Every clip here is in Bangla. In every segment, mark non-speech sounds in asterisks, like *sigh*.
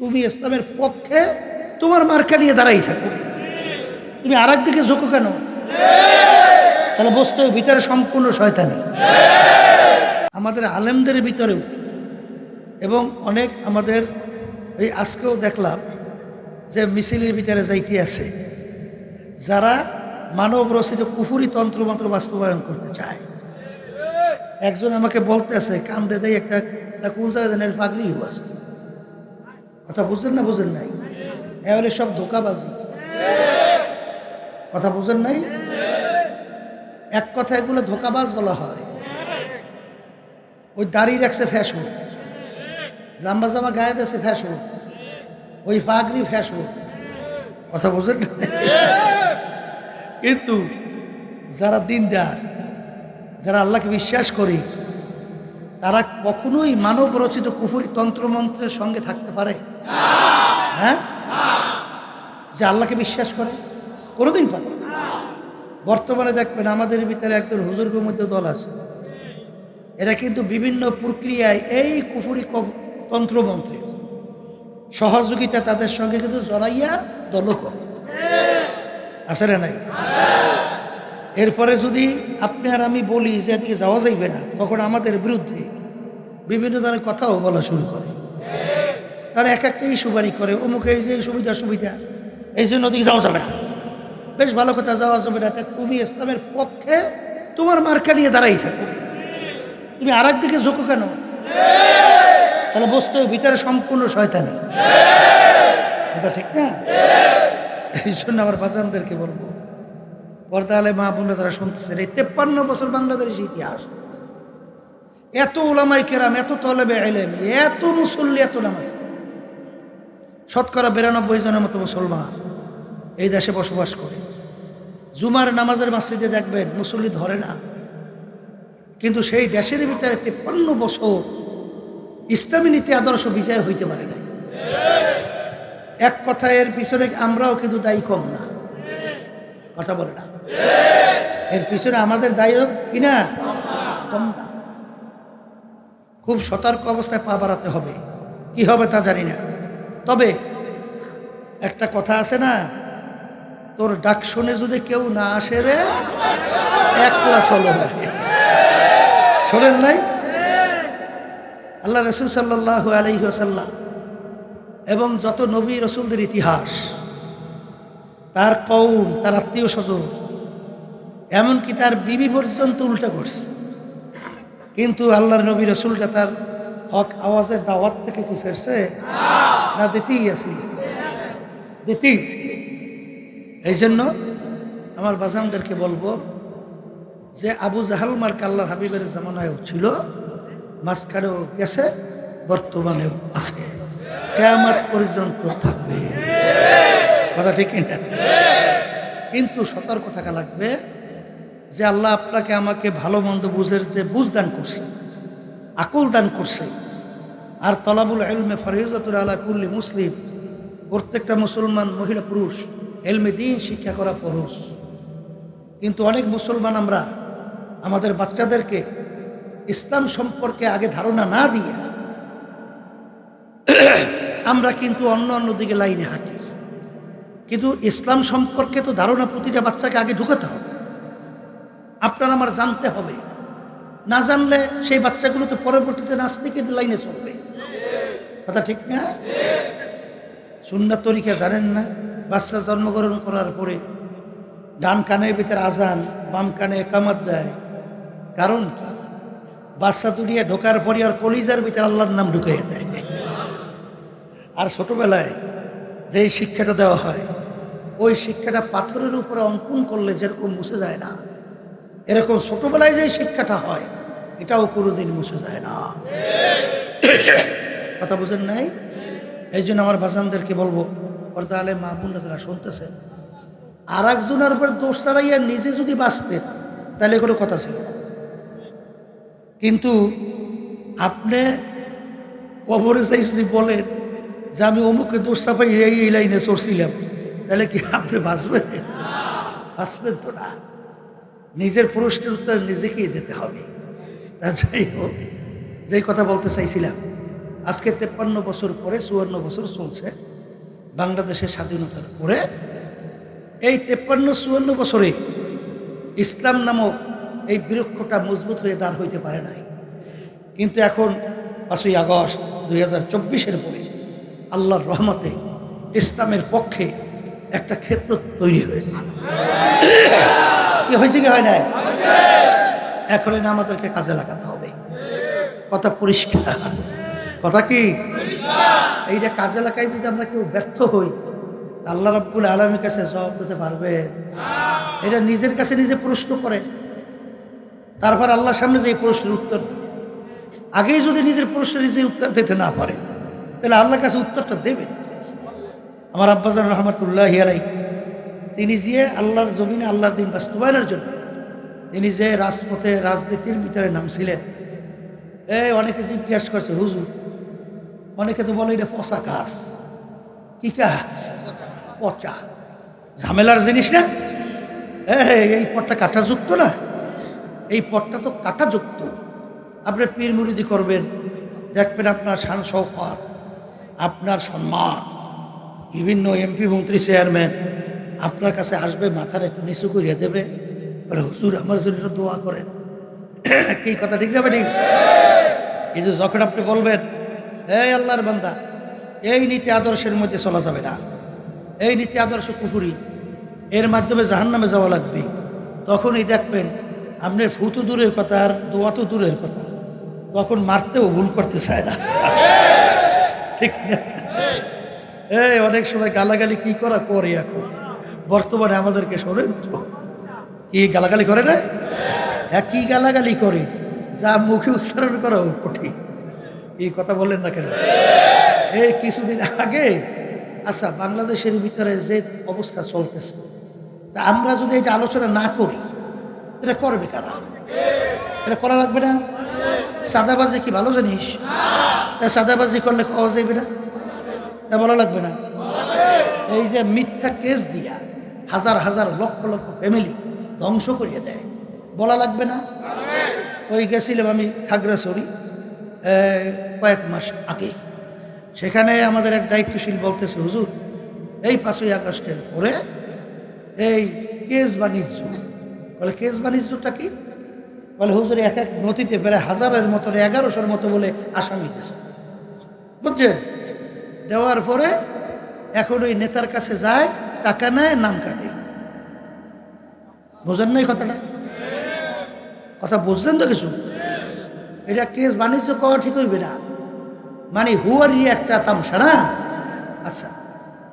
তুমি ইসলামের পক্ষে তোমার মার্কা নিয়ে দাঁড়াই থাকো। তুমি আর দিকে ঝোঁকো কেন? তাহলে বস্তু ভিতরে সম্পূর্ণ শয়তানি। আমাদের আলেমদের ভিতরেও এবং অনেক আমাদের এই আজকেও দেখলাম যে মিছিলের ভিতরে যাইতে আছে। যারা মানব রচিত কুফুরি তন্ত্রমন্ত্র বাস্তবায়ন করতে চায়। একজন আমাকে বলতেছে, কান্দে দেয় একটা একটা কোন জায়গায় পাগলি আছে। কথা বুঝেন না বুঝেন নাই? এবারে সব ধোকাবাজি। কথা বুঝেন নাই? এক কথা এগুলো ধোকাবাজ বলা হয়। ওই দাঁড়িয়ে রাখছে ফ্যাশন। জাম্বা জামা গায়ে দিয়েছে ফ্যাশন। ওই পাগড়ি ফ্যাশন। কথা বুঝেন না? কিন্তু যারা দিনদার, যারা আল্লাহকে বিশ্বাস করি, তারা কখনোই মানব রচিত কুফুরি তন্ত্রমন্ত্রের সঙ্গে থাকতে পারে। হ্যাঁ? যে আল্লাহকে বিশ্বাস করে, কোনোদিন পারে বর্তমানে দেখবেন আমাদের ভিতরে একজন হুজুর্গের মধ্যে দল আছে। এরা কিন্তু বিভিন্ন প্রক্রিয়ায় এই কুফুরি তন্ত্রমন্ত্রের সহযোগিতা তাদের সঙ্গে কিন্তু জড়াইয়া দল করে। আছে না নাই? এরপরে যদি আপনি আর আমি বলি যে এদিকে যাওয়া যাইবে না, তখন আমাদের বিরুদ্ধে বিভিন্ন ধরনের কথাও বলা শুরু করে। তারা এক একটা ইস্যু বাড়ি করে, অমুকে এই যে সুবিধা সুবিধা। এই জন্য ওদিকে যাওয়া যাবে না। বেশ ভালো কথা, যাওয়া যাবে না। তুমি ইসলামের পক্ষে তোমার মার্কা নিয়ে দাঁড়াই থাকো। তুমি আর দিকে ঝোঁকো কেন? তাহলে বস্তু ভিতরে সম্পূর্ণ শয়তানি। কথা ঠিক না? এই জন্য আমার বাজানদেরকে বলব আলে মা বোনরা তারা শুনতেছেন, এই তেপ্পান্ন বছর বাংলাদেশের ইতিহাস। এত ওলামাই কেরাম, এত তলেবে এলেম এত মুসল্লি, এত নামাজ। শতকরা বিরানব্বই জনের মতো মুসলমান এই দেশে বসবাস করে। জুমার নামাজের মাসজিদে দেখবেন মুসল্লি ধরে না। কিন্তু সেই দেশের ভিতরে তেপ্পান্ন বছর ইসলামী নীতি আদর্শ বিজয় হইতে পারে না এক কথা এর পিছনে আমরাও কিন্তু দায়ী কম না। কথা বলে না। এর পিছনে আমাদের দায়ী কিনা কম না। খুব সতর্ক অবস্থায় পা বাড়াতে হবে। কি হবে তা জানি না। তবে একটা কথা আছে না, তোর ডাক শুনে যদি কেউ না আসে রে, এক ক্লাস হলো। শোনেন নাই? আল্লাহ রসুল সাল্লাহ আলহিহাসাল্লাম এবং যত নবী রসুলদের ইতিহাস, তার কৌম তার আত্মীয় স্বজন, এমনকি তার বিবি পর্যন্ত উল্টা করছে। কিন্তু আল্লাহর নবী রসুলটা তার হক আওয়াজের দাওয়াত থেকে কি ফেরছে? না দিতেই আসিল দিতেই এই জন্য আমার বাজানদেরকে বলব যে আবু জাহাল মার্ক আল্লাহ হাবিবের জামানায়ও ছিল, মাঝখানেও গেছে, বর্তমানেও আছে। কেয়ামত পর্যন্ত থাকবে। কথা ঠিক না কিন্তু সতর্ক থাকা লাগবে যে আল্লাহ আপনাকে আমাকে ভালো মন্দ বুঝের যে বুঝ দান করছে, আকল দান করছে আর তলাবুল এলমে ফরিজতুল আলা কুল্লি মুসলিম। প্রত্যেকটা মুসলমান মহিলা পুরুষ, এলমে দিন শিক্ষা করা পুরুষ কিন্তু অনেক মুসলমান আমরা আমাদের বাচ্চাদেরকে ইসলাম সম্পর্কে আগে ধারণা না দিয়ে *coughs* আমরা কিন্তু অন্য অন্য দিকে লাইনে হাঁটি। কিন্তু ইসলাম সম্পর্কে তো ধারণা প্রতিটা বাচ্চাকে আগে ঢুকাতে হবে। আপনার আমার জানতে হবে। না জানলে সেই বাচ্চাগুলো তো পরবর্তীতে নাস্তিকের লাইনে চলবে। কথা ঠিক না? সুন্নাত তরিকা জানেন না? বাচ্চা জন্মগ্রহণ করার পরে ডান কানের ভিতরে আজান, বাম কানে একামত দেয়। কারণ কি? বাচ্চা দুনিয়া ঢোকার পরে আর কলিজার ভিতরে আল্লাহর নাম ঢুকাইয়ে দেয়। আর ছোটবেলায় যেই শিক্ষাটা দেওয়া হয়, ওই শিক্ষাটা পাথরের উপরে অঙ্কন করলে যেরকম মুছে যায় না, এরকম ছোটবেলায় যে শিক্ষাটা হয়, এটাও কোনোদিন মুছে যায় না। কথা বুঝেন নাই? এই জন্য আমার বাজানদেরকে বলব, পর্দা আলে মা বোনরা যারা শুনতেছেন আর একজনের উপর দোষ ছাড়াইয়া নিজে যদি বাঁচতেন তাহলে কোনো কথা ছিল কিন্তু আপনি কবরে চাই যদি বলেন যে আমি অমুকে দোষ চাপাই এই এই লাইনে চড়ছিলাম, তাহলে কি আপনি বাঁচবেন? বাঁচবেন তো না। নিজের পুরস্কার উত্তর নিজেকেই দিতে হবে। তা যাই হোক, যেই কথা বলতে চাইছিলাম আজকে তেপ্পান্ন বছর পরে, চুয়ান্ন বছর চলছে বাংলাদেশের স্বাধীনতার পরে। এই তেপ্পান্ন, চুয়ান্ন বছরে ইসলাম নামক এই বৃক্ষটা মজবুত হয়ে দাঁড় হইতে পারে নাই। কিন্তু এখন পাঁচই আগস্ট দুই হাজার চব্বিশের পরে আল্লাহর রহমতে ইসলামের পক্ষে একটা ক্ষেত্র তৈরি হয়েছে। কি হয়েছে কি হয় নাই? এখন আমাদেরকে কাজে লাগাতে হবে। কথা পরিষ্কার। কথা কি? এইটা কাজে লাগাই যদি আমরা কেউ ব্যর্থ হই, আল্লাহ রাব্বুল আলমীর কাছে জবাব দিতে পারবেন এটা নিজের কাছে নিজে প্রশ্ন করে। তারপর আল্লাহর সামনে যে প্রশ্নের উত্তর আগেই যদি নিজের প্রশ্নের নিজে উত্তর দিতে না পারে, তাহলে আল্লাহর কাছে উত্তরটা দেবেন। আমার আব্বাজান রহমতুল্লাহ আলাই তিনি যে আল্লাহর জমিনে আল্লাহর দিন বাস্তবায়নের জন্য, তিনি যে রাজপথে, রাজনীতির ভিতরে নামছিলেন এই অনেকে জিজ্ঞেস করছে, হুজুর, অনেকে তো বলে এটা পচা কাজ। কি কাজ? পচা। ঝামেলার জিনিস না? এই পটটা কাঁটাযুক্ত না? এই পটটা তো কাঁটাযুক্ত। আপনি পীর মুরিদি করবেন, দেখবেন আপনার শান শৌকত আপনার সম্মান। বিভিন্ন এমপি, মন্ত্রী, চেয়ারম্যান, আপনার কাছে আসবে, মাথার একটু নিচু করিয়া দেবে। হুজুর, আমার জন্য দোয়া করেন। কি কথা, ঠিক না ঠিক কিন্তু যখন আপনি বলবেন, এই আল্লাহর বান্দা, এই নীতি আদর্শের মধ্যে চলা যাবে না। এই নীতি আদর্শ কুফুরি, এর মাধ্যমে জাহান নামে যাওয়া লাগবে। তখনই দেখবেন আপনার ফুতু দূরের কথা আর দোয়া তো দূরের কথা। তখন মারতেও ভুল করতে চায় না। ঠিক না? এই অনেক সময় গালাগালি কি করা, করে এখন। বর্তমানে আমাদেরকে শোনেন তো। কি গালাগালি করে না কি গালাগালি করে, যা মুখে উচ্চারণ করা কঠিন। এই কথা বললেন না কেন? এই কিছুদিন আগে আচ্ছা বাংলাদেশের ভিতরে যে অবস্থা চলতেছে, তা আমরা যদি এটা আলোচনা না করি, এটা করবে কারা? এটা করা লাগবে না? সাদাবাজি কি ভালো জিনিস? তা সাদাবাজি করলে খাওয়া যাবে না? না বলা লাগবে না? এই যে মিথ্যা কেস দিয়া হাজার হাজার লক্ষ লক্ষ ফ্যামিলি ধ্বংস করিয়ে দেয়। বলা লাগবে না? ওই গেছিলাম আমি খাগড়াছড়ি কয়েক মাস আগে। সেখানে আমাদের এক দায়িত্বশীল বলতেছে, হুজুর, এই পাঁচই আগস্টের পরে এই কেস বাণিজ্য। বলে, কেস বাণিজ্যটা কি? বলে, হুজুর, এক এক নথিতে প্রায় হাজারের মতো এগারোশোর মতো বলে আসামি দিয়েছে বুঝছেন? দেওয়ার পরে এখন ওই নেতার কাছে যায়, টাকা নেয়, নাম কাটে। বোঝেন নাই কথাটা? কথা বুঝছেন তো কিছু? এটা কেস বাণিজ্য করা ঠিক হইবে না। মানে হুয়ারি একটা তামসা না? আচ্ছা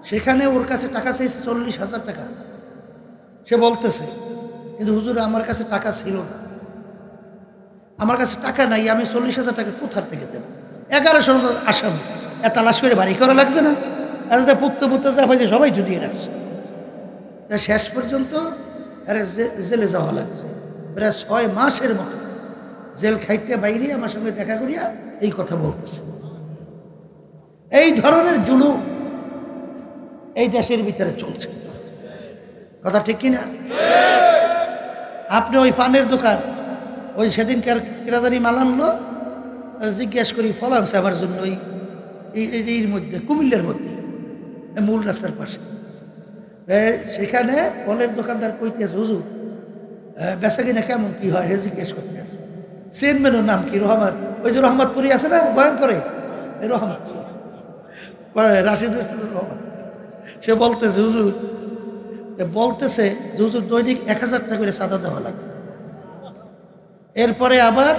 সেখানে ওর কাছে টাকা চাইছে চল্লিশ হাজার টাকা। সে বলতেছে, কিন্তু হুজুর, আমার কাছে টাকা ছিল না। আমার কাছে টাকা নাই, আমি চল্লিশ হাজার টাকা কোথার থেকে দেব? এগারোশো আসামি। এত তালাশ করে বাড়ি করা লাগছে না? এত পুত্ত পুত্ত যা হয়েছে সবাই জুটিয়ে রাখছে। শেষ পর্যন্ত আরে জেলে যাওয়া লাগছে। প্রায় ছয় মাসের মতো জেল খাইতে বাইরে আমার সঙ্গে দেখা করিয়া এই কথা বলতেছে। এই ধরনের জুলুম এই দেশের ভিতরে চলছে। কথা ঠিক কিনা? আপনি ওই পানের দোকান, ওই সেদিন কেরাদারি মাল আনলো, জিজ্ঞেস করি ফল আনছে আমার জন্য ওই এর মধ্যে, কুমিল্লার মধ্যে মূল রাস্তার পাশে। সেখানে ফলের দোকানদার কইতেছে, হুজুর বেচা কিনা কেমন কি হয় হে জিজ্ঞেস করতে আছে। চেয়ারম্যানের নাম কি? রহমান ওই যে রহমতপুরি আছে না বয়ান করে রহমত। রহমান সে বলতেছে, হুজুর বলতেছে যে হুজুর দৈনিক এক হাজার টাকা করে চাঁদা দেওয়া লাগে। এরপরে আবার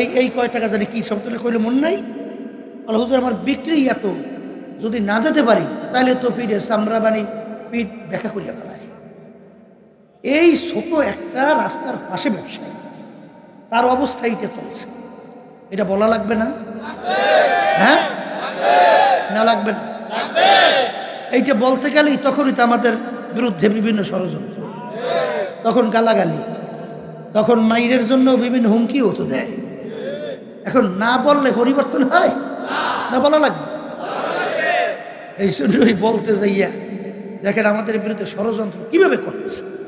এই এই কয় টাকা জানি কি শব্দটা কইলে মন নাই? বলে, হুজুর, আমার বিক্রি এত, যদি না দিতে পারি তাহলে তো পিঠের চামড়া বানি পিঠ ব্যাখ্যা করিয়া ফেলায় এই ছোট একটা রাস্তার পাশে ব্যবসায়ী। তার অবস্থা এইটা চলছে। এটা বলা লাগবে না? হ্যাঁ? না লাগবে না? এইটা বলতে গেলেই তখনই তো আমাদের বিরুদ্ধে বিভিন্ন ষড়যন্ত্র। তখন গালাগালি। তখন মাইরের জন্য বিভিন্ন হুমকিও তো দেয়। এখন না বললে পরিবর্তন হয়? না বলা লাগবে? এই জন্যই বলতে যাইয়া দেখেন আমাদের বিরুদ্ধে ষড়যন্ত্র কীভাবে করতেছে?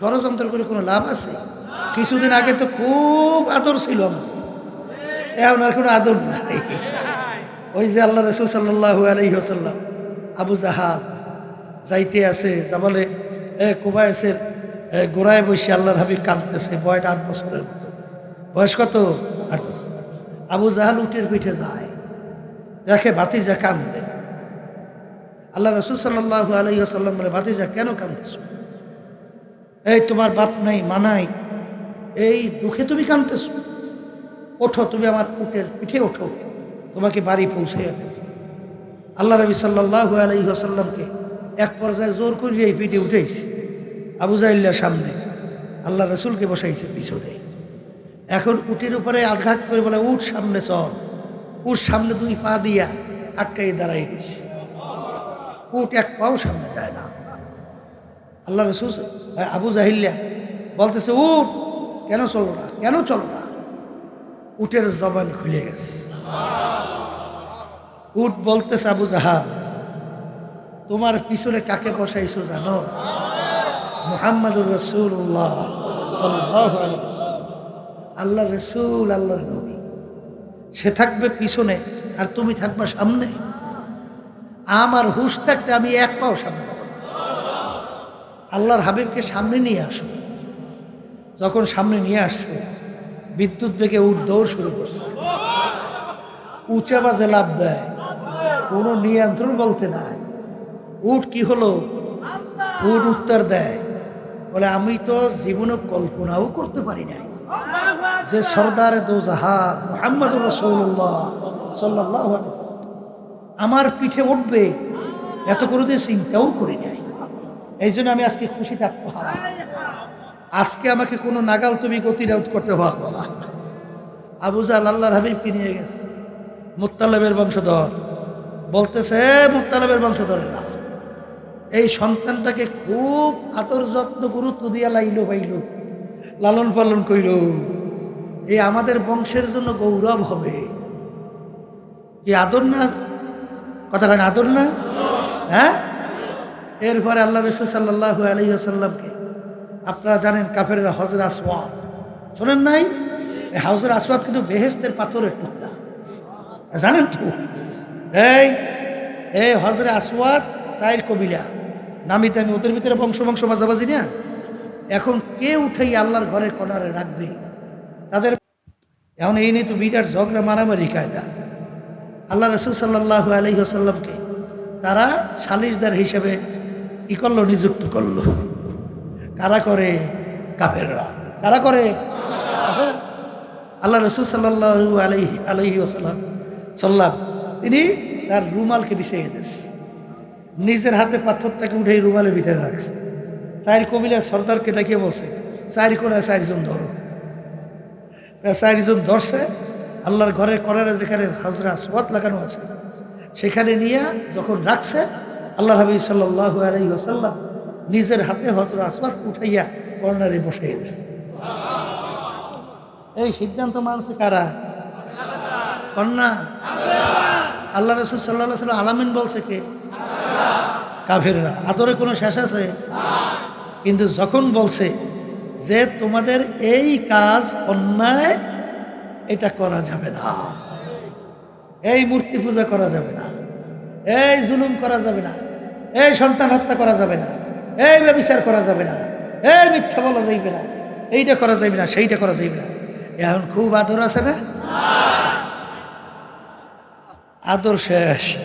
ষড়যন্ত্র করে কোনো লাভ আছে? কিছুদিন আগে তো খুব আদর ছিল আমাদের এখন আর কোনো আদর নাই। ওই যে আল্লাহ রসুল সাল্লাহু আলহি আসাল্লাম আবু জাহাল যাইতে আছে এ কুবায়েসের গোড়ায় বসে আল্লাহর হাবিব কাঁদতেছে বয়টা আট বছরের মতো। বয়স কত? আট বছর। আবু জাহাল উটের পিঠে যায়। দেখে ভাতিজা কান্দে আল্লাহ রসুল সাল্লাহু আলহি আসাল্লাম বলে, ভাতিজা, কেন কান্দেছ এই তোমার বাপ নাই মানাই এই দুঃখে তুমি কাঁদতেছ? ওঠো, তুমি আমার উটের পিঠে ওঠো, তোমাকে বাড়ি পৌঁছাইয়া দেবে। আল্লাহ রবি সাল্লাহু আলহি আসাল্লামকে এক পর্যায়ে জোর করিয়ে এই পিঠে উঠেছে আবু জাইল্লার সামনে আল্লাহ রসুলকে বসাইছে পিছনে। এখন উটের উপরে আঘাত করে বলে, উঠ সামনে চল। উঠ সামনে দুই পা দিয়া আটকাই দাঁড়াই দিছে উঠ এক পাও সামনে যায় না। আল্লাহ রসুল আবু জাহিল্লা বলতেছে, উঠ, কেন চলো না? কেন চলো না? উটের জবান খুলে গেছে। উট বলতেছে, আবু জাহাল, তোমার পিছনে কাকে বসাইছো জানো? মোহাম্মদুর রসুল্লাহ আল্লাহ রসুল, আল্লাহর নবী। সে থাকবে পিছনে, আর তুমি থাকবে সামনে। আমার হুশ থাকতে আমি এক পাও সামনে। আল্লাহর হাবিবকে সামনে নিয়ে আসো। যখন সামনে নিয়ে আসছে, বিদ্যুৎ বেগে উঠ দৌড় শুরু করছে। উঁচা বাজে লাভ দেয়, কোনো নিয়ন্ত্রণ বলতে নাই। উট কি হলো? উট উত্তর দেয়, বলে, আমি তো জীবনে কল্পনাও করতে পারি নাই যে সর্দার দো জাহাদ মোহাম্মদ রসৌল্লাহ সাল্লাহ আমার পিঠে উঠবে, এত করে চিন্তাও করি নাই। এই জন্য আমি আজকে খুশি থাকতে পারা আজকে আমাকে কোনো নাগাল তুমি গতিরোধ করতে পারব না। আবু জাল আল্লাহর হাবিবকে নিয়ে গেছে। মুত্তালেবের বংশধর। বলতেছে মুত্তালেবের বংশধরেরা, এই সন্তানটাকে খুব আদর যত্ন গুরুত্ব দিয়া লাইল পাইল লালন পালন কইল এই আমাদের বংশের জন্য গৌরব হবে। কি আদর না? কথা কেন আদর না? হ্যাঁ? এরপরে আল্লাহ রসুল সাল্লাহ আলহিহাসাল্লামকে আপনারা জানেন কাফেরা হজর আসওয়াদ। শোনেন নাই? এই হাউজের আসওয়াদ কিন্তু বেহেস্তের পাথরের টুকরা। জানেন তো? এই এই হজরে আসওয়াদ চাইর কবিলা। নামি দামি, ওদের ভিতরে বংশ বংশ বাজাবাজি না? এখন কে উঠেই আল্লাহর ঘরের কনারে রাখবে? তাদের এখন এই নিয়ে তো বিরাট ঝগড়া, মারামারি, কায়দা। আল্লাহ রসুল সাল্লাহ আলহিহাসাল্লামকে তারা সালিশদার হিসেবে কি করল? নিযুক্ত করল। কারা করে? কাফেররা। কারা করে? আল্লাহ রসুল সাল্লাহ আলহি আলহি ওসাল্লাম সাল্লাম, তিনি তার রুমালকে বিষিয়ে গেছে নিজের হাতে পাথরটাকে উঠে রুমালের ভিতরে রাখছে। চারি কবিলার সর্দারকে ডাকিয়ে বলছে, চারি কোনায় চারিজন ধরো। চারিজন ধরছে, আল্লাহর ঘরের করারে যেখানে হাজরা সোয়াত লাগানো আছে, সেখানে নিয়ে যখন রাখছে আল্লাহ হাবিব সাল্লাহ আলাই ওসাল্লাম নিজের হাতে হজরা আসবাদ উঠাইয়া কর্নারে বসাইয়া এই সিদ্ধান্ত মানছে কারা? কন্যা? আল্লাহ রসুল সাল্লাহ আলামিন বলছে কে? কাফেররা। আদরে কোনো শেষ আছে? কিন্তু যখন বলছে যে তোমাদের এই কাজ অন্যায়, এটা করা যাবে না। এই মূর্তি পূজা করা যাবে না। এই জুলুম করা যাবে না। এই সন্তান হত্যা করা যাবে না। এই ব্যবচার করা যাবে না। এই মিথ্যা বলা যাইবে না। এইটা করা যাবে না, সেইটা করা যাইবে না। এখন খুব আদর আছে না? আদর শেষ।